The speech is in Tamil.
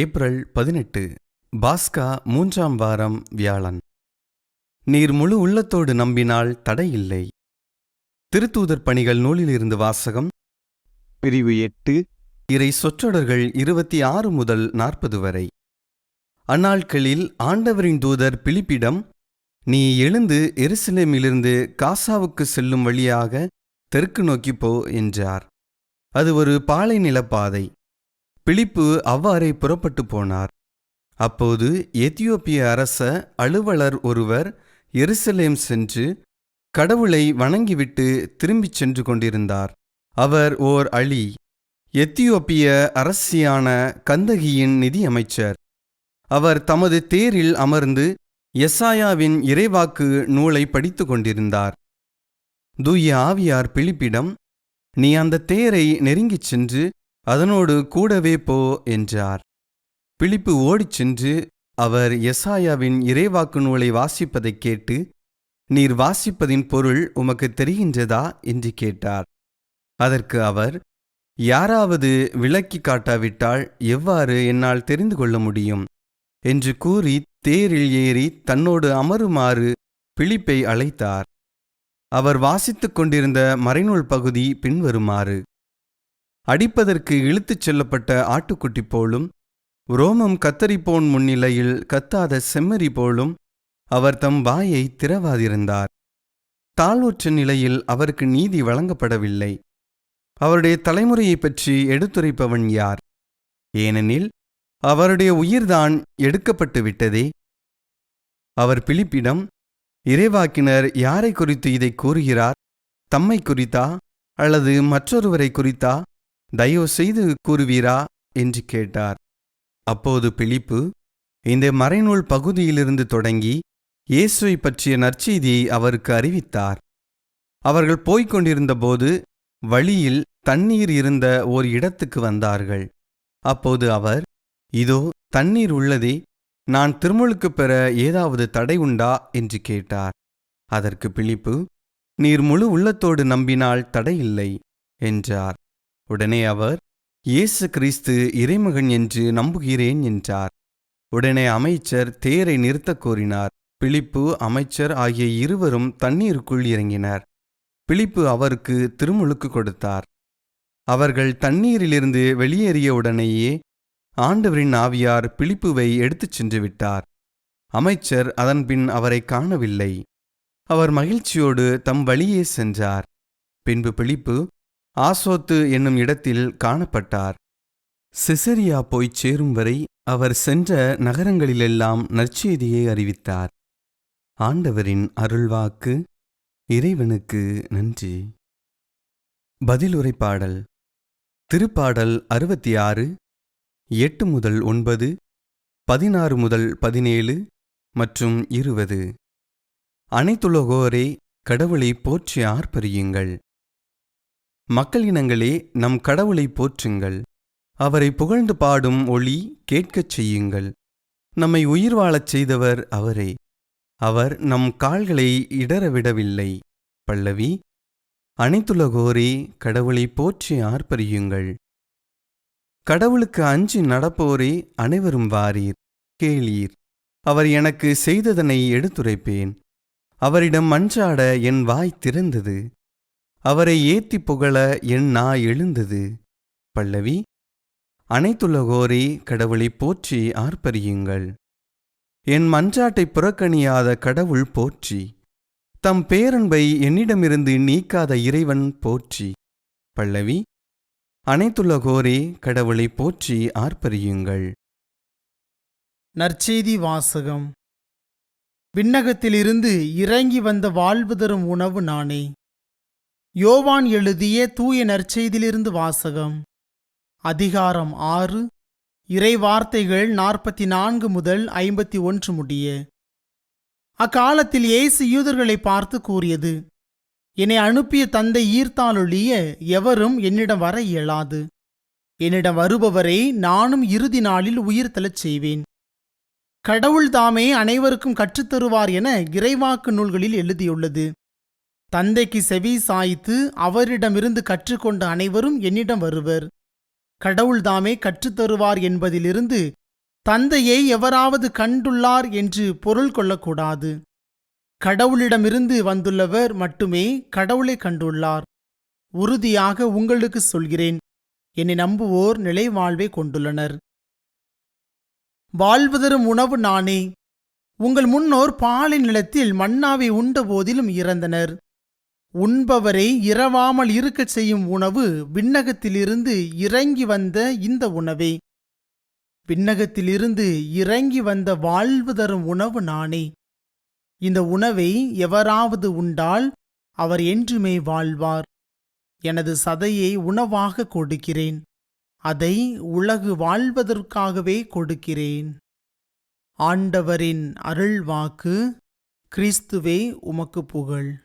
ஏப்ரல் பதினெட்டு பாஸ்கா மூன்றாம் வாரம் வியாழன். நீர் முழு உள்ளத்தோடு நம்பினால் தடையில்லை. திருத்தூதர் பணிகள் நூலிலிருந்து வாசகம். பிரிவு எட்டு. இறை சொற்றொடர்கள் இருபத்தி ஆறு முதல் நாற்பது வரை. அந்நாட்களில் ஆண்டவரின் தூதர் பிலிப்பிடம் நீ எழுந்து எருசலேமிலிருந்து காசாவுக்கு செல்லும் வழியாக தெற்கு நோக்கிப் போ என்றார். அது ஒரு பாலை நிலப்பாதை பிலிப்பு அவ்வாறே புறப்பட்டு போனார். அப்போது எத்தியோப்பிய அரச அலுவலர் ஒருவர் எருசலேம் சென்று கடவுளை வணங்கிவிட்டு திரும்பிச் சென்று கொண்டிருந்தார். அவர் ஓர் அலி எத்தியோப்பிய அரசியான கந்தகியின் நிதி அமைச்சர் அவர் தமது தேரில் அமர்ந்து எசாயாவின் இறைவாக்கு நூலை படித்து கொண்டிருந்தார். தூய ஆவியார் பிலிப்பிடம் நீ அந்த தேரை நெருங்கிச் சென்று அதனோடு கூடவே போ என்றார். பிலிப்பு ஓடிச் சென்று அவர் எசாயாவின் இறைவாக்கு நூலை வாசிப்பதைக் கேட்டு நீர் வாசிப்பதின் பொருள் உமக்கு தெரிகின்றதா? என்று கேட்டார். அதற்கு அவர் யாராவது விளக்கி காட்டாவிட்டால் எவ்வாறு என்னால் தெரிந்து கொள்ள முடியும்? என்று கூறி தேரில் ஏறி தன்னோடு அமருமாறு பிலிப்பை அழைத்தார். அவர் வாசித்துக் கொண்டிருந்த மறைநூல் பகுதி பின்வருமாறு. அடிப்பதற்கு இழுத்துச் செல்லப்பட்ட ஆட்டுக்குட்டி போலும் ரோமம் கத்தரிப்போன் முன்னிலையில் கத்தாத செம்மறி போலும் அவர் தம் வாயை திறவாதிருந்தார். தாழ்வுற்ற நிலையில் அவருக்கு நீதி வழங்கப்படவில்லை. அவருடைய தலைமுறையைப் பற்றி எடுத்துரைப்பவன் யார்? ஏனெனில் அவருடைய உயிர்தான் எடுக்கப்பட்டு விட்டதே. அவர் பிலிப்பிடம் இறைவாக்கினர் யாரை குறித்து இதை கூறுகிறார்? தம்மை குறித்தா? அல்லது மற்றொருவரை குறித்தா? தயவு செய்து கூறுவீரா? என்று கேட்டார். அப்போது பிலிப்பு இந்த மறைநூல் பகுதியிலிருந்து தொடங்கி இயேசுவை பற்றிய நற்செய்தியை அவருக்கு அறிவித்தார். அவர்கள் போய்க் கொண்டிருந்தபோது வழியில் தண்ணீர் இருந்த ஓர் இடத்துக்கு வந்தார்கள். அப்போது அவர் இதோ தண்ணீர் உள்ளதே நான் திருமுழுக்குப் பெற ஏதாவது தடை உண்டா? என்று கேட்டார். அதற்கு பிலிப்பு நீர் முழு உள்ளத்தோடு நம்பினால் தடையில்லை என்றார். உடனே அவர் இயேசு கிறிஸ்து இறைமகன் என்று நம்புகிறேன் என்றார். உடனே அமைச்சர் தேரை நிறுத்தக் கோரினார். பிலிப்பு அமைச்சர் ஆகிய இருவரும் தண்ணீருக்குள் இறங்கினர். பிலிப்பு அவருக்கு திருமுழுக்கு கொடுத்தார். அவர்கள் தண்ணீரிலிருந்து வெளியேறிய உடனேயே ஆண்டவரின் ஆவியார் பிலிப்புவை எடுத்துச் சென்று விட்டார். அமைச்சர் அதன்பின் அவரை காணவில்லை. அவர் மகிழ்ச்சியோடு தம் வழியே சென்றார். பின்பு பிலிப்பு ஆசோத்து என்னும் இடத்தில் காணப்பட்டார். சிசரியா போய்ச் சேரும் வரை அவர் சென்ற நகரங்களிலெல்லாம் நற்செய்தியை அறிவித்தார். ஆண்டவரின் அருள்வாக்கு இறைவனுக்கு நன்றி. பதிலுரை பாடல் திருப்பாடல் அறுபத்தி ஆறு எட்டு முதல் ஒன்பது பதினாறு முதல் பதினேழு மற்றும் இருபது. அனைத்துலகோரே கடவுளை போற்றி ஆர்ப்பரியுங்கள். மக்களினங்களே நம் கடவுளை போற்றுங்கள். அவரை புகழ்ந்து பாடும் ஒளி கேட்கச் செய்யுங்கள். நம்மை உயிர் வாழச் செய்தவர் அவரே. அவர் நம் கால்களை இடரவிடவில்லை பல்லவி அனைத்துலகோரே கடவுளை போற்றி ஆர்ப்பரியுங்கள். கடவுளுக்கு அஞ்சி நடப்போரே அனைவரும் வாரீர். கேளீர். அவர் எனக்கு செய்ததனை எடுத்துரைப்பேன். அவரிடம் மன்றாட என் வாய் திறந்தது. அவரை ஏத்தி புகழ என் நா எழுந்தது. பல்லவி அனைத்துலகோரே கடவுளை போற்றி ஆர்ப்பரியுங்கள். என் மன்றாட்டை புறக்கணியாத கடவுள் போற்றி. தம் பேரன்பை என்னிடமிருந்து நீக்காத இறைவன் போற்றி. பல்லவி அனைத்துலகோரே கடவுளை போற்றி ஆர்ப்பரியுங்கள். நற்செய்தி வாசகம். விண்ணகத்திலிருந்து இறங்கி வந்த வாழ்வு தரும் உணவு நானே. யோவான் எழுதிய தூய நற்செய்தியிலிருந்து வாசகம். அதிகாரம் ஆறு. இறை வார்த்தைகள் நாற்பத்தி நான்கு முதல் ஐம்பத்தி ஒன்று முடிய. அக்காலத்தில் இயேசு யூதர்களை பார்த்து கூறியது என்னை அனுப்பிய தந்தை ஈர்த்தாலொழிய எவரும் என்னிடம் வர இயலாது. என்னிடம் வருபவரை நானும் இறுதி நாளில் உயிர் தளச் செய்வேன். கடவுள் தாமே அனைவருக்கும் கற்றுத்தருவார் என இறைவாக்கு நூல்களில் எழுதியுள்ளது. தந்தைக்கு செவி சாய்த்து அவரிடமிருந்து கற்றுக்கொண்ட அனைவரும் என்னிடம் வருவர். கடவுள்தாமே கற்றுத்தருவார் என்பதிலிருந்து தந்தையை எவராவது கண்டுள்ளார் என்று பொருள் கொள்ளக்கூடாது. கடவுளிடமிருந்து வந்துள்ளவர் மட்டுமே கடவுளை கண்டுள்ளார். உறுதியாக உங்களுக்கு சொல்கிறேன். என்னை நம்புவோர் நிலைவாழ்வை கொண்டுள்ளனர். வாழ்வதரும் உணவு நானே. உங்கள் முன்னோர் பாலை நிலத்தில் மன்னாவை உண்ட போதிலும் இறந்தனர். உண்பவரை இரவாமல் இருக்கச் செய்யும் உணவு விண்ணகத்திலிருந்து இறங்கி வந்த இந்த உணவே. விண்ணகத்திலிருந்து இறங்கி வந்த வாழ்வு தரும் உணவு நானே. இந்த உணவை எவராவது உண்டால் அவர் என்றுமே வாழ்வார். எனது சதையை உணவாக கொடுக்கிறேன். அதை உலகு வாழ்வதற்காகவே கொடுக்கிறேன். ஆண்டவரின் அருள்வாக்கு கிறிஸ்துவே உமக்கு புகழ்.